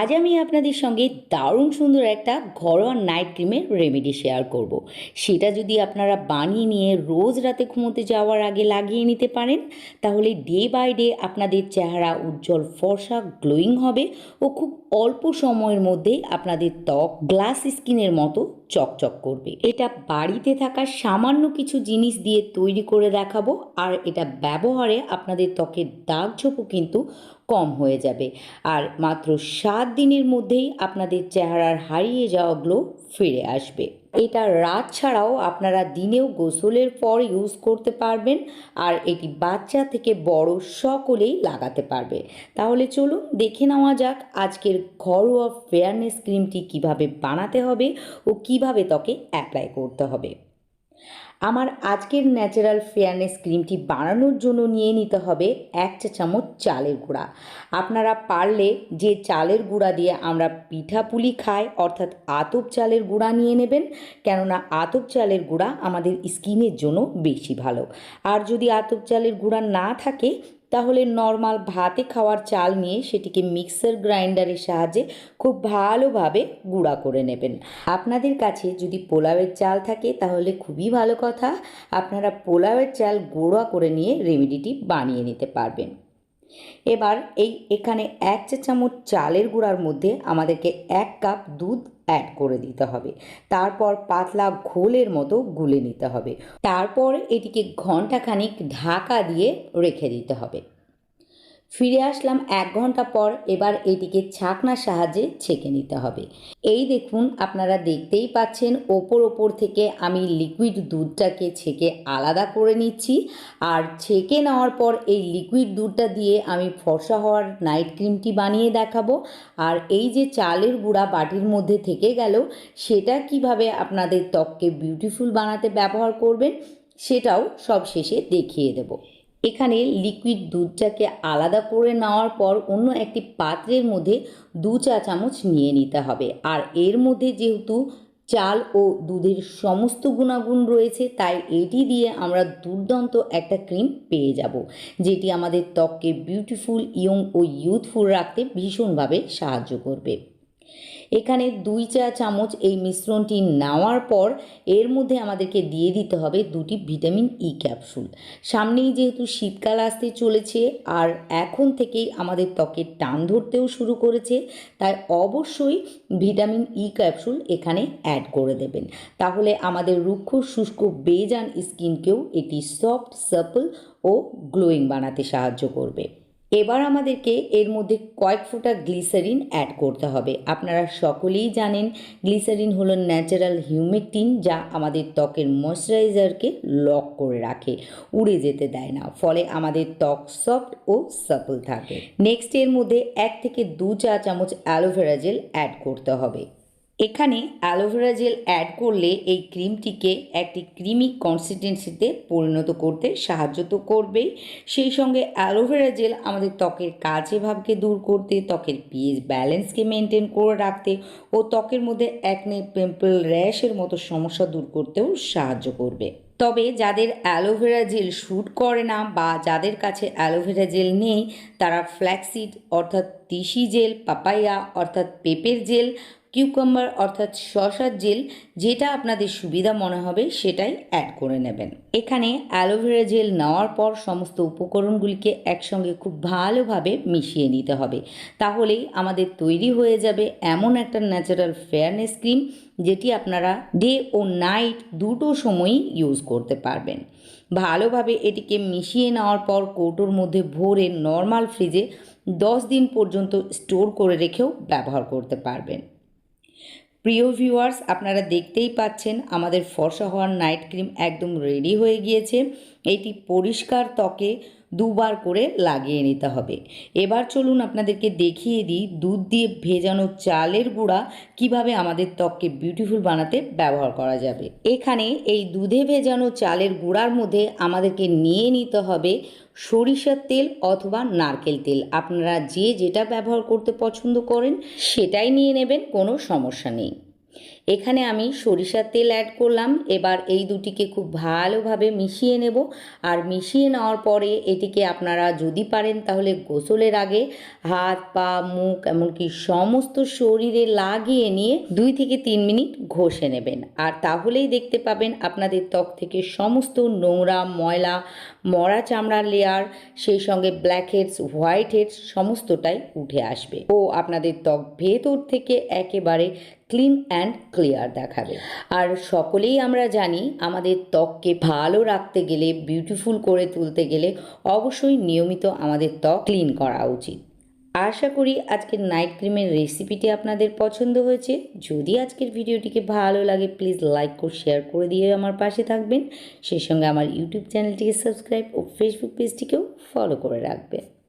আজ আমি আপনাদের সঙ্গে দারুণ সুন্দর একটা ঘরোয়া নাইট ক্রিমের রেমেডি শেয়ার করব। সেটা যদি আপনারা বানিয়ে নিয়ে রোজ রাতে ঘুমোতে যাওয়ার আগে লাগিয়ে নিতে পারেন, তাহলে ডে বাই ডে আপনাদের চেহারা উজ্জ্বল, ফর্সা গ্লোয়িং হবে ও খুব অল্প সময়ের মধ্যে আপনাদের ত্বক গ্লাস স্কিনের মতো চকচক করবে। এটা বাড়িতে থাকা সামান্য কিছু জিনিস দিয়ে তৈরি করে দেখাবো, আর এটা ব্যবহারে আপনাদের ত্বকের দাগ ঝোপও কিন্তু কম হয়ে যাবে। আর মাত্র সাত দিনের মধ্যেই আপনাদের চেহারার হারিয়ে যাওয়া গ্লো ফিরে আসবে। এটা রাত ছাড়াও আপনারা দিনেও গোসলের পর ইউজ করতে পারবেন, আর এটি বাচ্চা থেকে বড় সকলেই লাগাতে পারবে। তাহলে চলুন দেখে নেওয়া যাক আজকের ঘরোয়া ফেয়ারনেস ক্রিমটি কীভাবে বানাতে হবে ও কীভাবে ত্বকে অ্যাপ্লাই করতে হবে। আমার আজকের ন্যাচারাল ফেয়ারনেস ক্রিমটি বানানোর জন্য নিয়ে নিতে হবে এক চা চামচ চালের গুঁড়া। আপনারা পারলে যে চালের গুঁড়া দিয়ে আমরা পিঠাপুলি খাই, অর্থাৎ আতপ চালের গুঁড়া নিয়ে নেবেন, কেননা আতপ চালের গুঁড়া আমাদের স্কিনের জন্য বেশি ভালো। আর যদি আতপ চালের গুঁড়া না থাকে তাহলে নর্মাল ভাতে খাওয়ার চাল নিয়ে সেটিকে মিক্সার গ্রাইন্ডারের সাহায্যে খুব ভালোভাবে গুঁড়া করে নেবেন। আপনাদের কাছে যদি পোলাওয়ের চাল থাকে তাহলে খুবই ভালো কথা। আপনারা পোলাওয়ের চাল গুঁড়া করে নিয়ে রেমেডিটি বানিয়ে নিতে পারবেন। এবার এই এখানে এক চা চামচ চালের গুঁড়ার মধ্যে আমাদেরকে এক কাপ দুধ অ্যাড করে দিতে হবে। তারপর পাতলা ঘোলের মতো গুলে নিতে হবে। তারপর এটিকে ঘন্টাখানিক ঢাকা দিয়ে রেখে দিতে হবে। ফিরে আসলাম এক ঘণ্টা পর এবার এটিকে ছাকনার সাহায্যে ছেঁকে নিতে হবে। এই দেখুন, আপনারা দেখতেই পাচ্ছেন, ওপর ওপর থেকে আমি লিকুইড দুধটাকে ছেঁকে আলাদা করে নিচ্ছি। আর ছেঁকে নেওয়ার পর এই লিকুইড দুধটা দিয়ে আমি ফর্সা হওয়ার নাইট ক্রিমটি বানিয়ে দেখাবো। আর এই যে চালের গুঁড়া বাটির মধ্যে থেকে গেল, সেটা কীভাবে আপনাদের ত্বককে বিউটিফুল বানাতে ব্যবহার করবেন, সেটাও সব শেষে দেখিয়ে দেবো। এখানে লিকুইড দুধটাকে আলাদা করে নেওয়ার পর অন্য একটি পাত্রের মধ্যে দু চা চামচ নিয়ে নিতে হবে। আর এর মধ্যে যেহেতু চাল ও দুধের সমস্ত গুণাগুণ রয়েছে, তাই এটি দিয়ে আমরা দুর্দান্ত একটা ক্রিম পেয়ে যাব, যেটি আমাদের ত্বককে বিউটিফুল ইয়ং ও ইউথফুল রাখতে ভীষণভাবে সাহায্য করবে। এখানে দুই চা চামচ এই মিশ্রণটি নেওয়ার পর এর মধ্যে আমাদেরকে দিয়ে দিতে হবে দুটি ভিটামিন ই ক্যাপসুল। সামনেই যেহেতু শীতকাল আসতে চলেছে আর এখন থেকেই আমাদের ত্বকের টান ধরতেও শুরু করেছে, তাই অবশ্যই ভিটামিন ই ক্যাপসুল এখানে অ্যাড করে দেবেন। তাহলে আমাদের রুক্ষ, শুষ্ক, বেজান স্কিনকেও এটি সফট, সাপল ও গ্লোয়িং বানাতে সাহায্য করবে। এবার আমাদেরকে এর মধ্যে কয়েক ফোঁটা গ্লিসারিন অ্যাড করতে হবে। আপনারা সকলেই জানেন, গ্লিসারিন হলো ন্যাচারাল হিউমেকটিন যা আমাদের ত্বকের ময়শ্চারাইজারকে লক করে রাখে, উড়ে যেতে দেয় না। ফলে আমাদের ত্বক সফট ও সাপল থাকে। নেক্সট এর মধ্যে এক থেকে দু চা চামচ অ্যালোভেরা জেল অ্যাড করতে হবে। এখানে অ্যালোভেরা জেল অ্যাড করলে এই ক্রিমটিকে একটি ক্রিমি কনসিস্টেন্সিতে পরিণত করতে সাহায্য তো করবেই। সেই সঙ্গে অ্যালোভেরা জেল আমাদের ত্বকের কাজে ভাবকে দূর করতে, ত্বকের পিএইচ ব্যালেন্সকে মেনটেন করে রাখতে ও ত্বকের মধ্যে একনে পিম্পল র্যাশের মতো সমস্যা দূর করতেও সাহায্য করবে। তবে যাদের অ্যালোভেরা জেল শ্যুট করে না বা যাদের কাছে অ্যালোভেরা জেল নেই, তারা ফ্ল্যাক্সিড অর্থাৎ তিসি জেল, পাপাইয়া অর্থাৎ পেঁপের জেল কিউকাম্বার অর্থাৎ শসার জেল, যেটা আপনাদের সুবিধা মনে হবে সেটাই অ্যাড করে নেবেন। এখানে অ্যালোভেরা জেল নেওয়ার পর সমস্ত উপকরণগুলিকে একসঙ্গে খুব ভালোভাবে মিশিয়ে নিতে হবে। তাহলেই আমাদের তৈরি হয়ে যাবে এমন একটা ন্যাচারাল ফেয়ারনেস ক্রিম যেটি আপনারা ডে ও নাইট দুটো সময়ই ইউজ করতে পারবেন। ভালোভাবে এটিকে মিশিয়ে নেওয়ার পর কৌটোর মধ্যে ভরে নর্মাল ফ্রিজে দশ দিন পর্যন্ত স্টোর করে রেখেও ব্যবহার করতে পারবেন। প্রিয় ভিউয়ার্স আপনারা দেখতেই পাচ্ছেন আমাদের ফর্সা হওয়ার নাইট ক্রিম একদম রেডি হয়ে গিয়েছে। এটি পরিষ্কার ত্বকে দুবার করে লাগিয়ে নিতে হবে। এবার চলুন আপনাদেরকে দেখিয়ে দিই দুধ দিয়ে ভেজানো চালের গুঁড়া কীভাবে আমাদের ত্বককে বিউটিফুল বানাতে ব্যবহার করা যাবে। এখানে এই দুধে ভেজানো চালের গুঁড়ার মধ্যে আমাদেরকে নিয়ে নিতে হবে সরিষার তেল অথবা নারকেল তেল। আপনারা যে যেটা ব্যবহার করতে পছন্দ করেন সেটাই নিয়ে নেবেন, কোনো সমস্যা নেই। এখানে আমি সরিষার তেল অ্যাড করলাম। এবার এই দুটিকে খুব ভালোভাবে মিশিয়ে নেব। আর মিশিয়ে নেওয়ার পরে এটিকে আপনারা যদি পারেন তাহলে গোসলের আগে হাত, পা, মুখ, এমনকি সমস্ত শরীরে লাগিয়ে নিয়ে দুই থেকে তিন মিনিট ঘষে নেবেন। আর তাহলেই দেখতে পাবেন আপনাদের ত্বক থেকে সমস্ত নোংরা, ময়লা মরা চামড়ার লেয়ার সেই সঙ্গে ব্ল্যাক হেডস হোয়াইট হেডস সমস্তটাই উঠে আসবে। ও আপনাদের ত্বক ভেতর থেকে একেবারে ক্লিন অ্যান্ড ক্লিয়ার দেখাবে। আর সকলেই আমরা জানি, আমাদের ত্বককে ভালো রাখতে গেলে বিউটিফুল করে তুলতে গেলে অবশ্যই নিয়মিত আমাদের ত্বক ক্লিন করা উচিত। আশা করি আজকের নাইট ক্রিমের রেসিপিটি আপনাদের পছন্দ হয়েছে। যদি আজকের ভিডিওটিকে ভালো লাগে প্লিজ লাইক করে শেয়ার করে দিয়ে আমার পাশে থাকবেন। সেই সঙ্গে আমার ইউটিউব চ্যানেলটিকে সাবস্ক্রাইব ও ফেসবুক পেজটিকেও ফলো করে রাখবেন।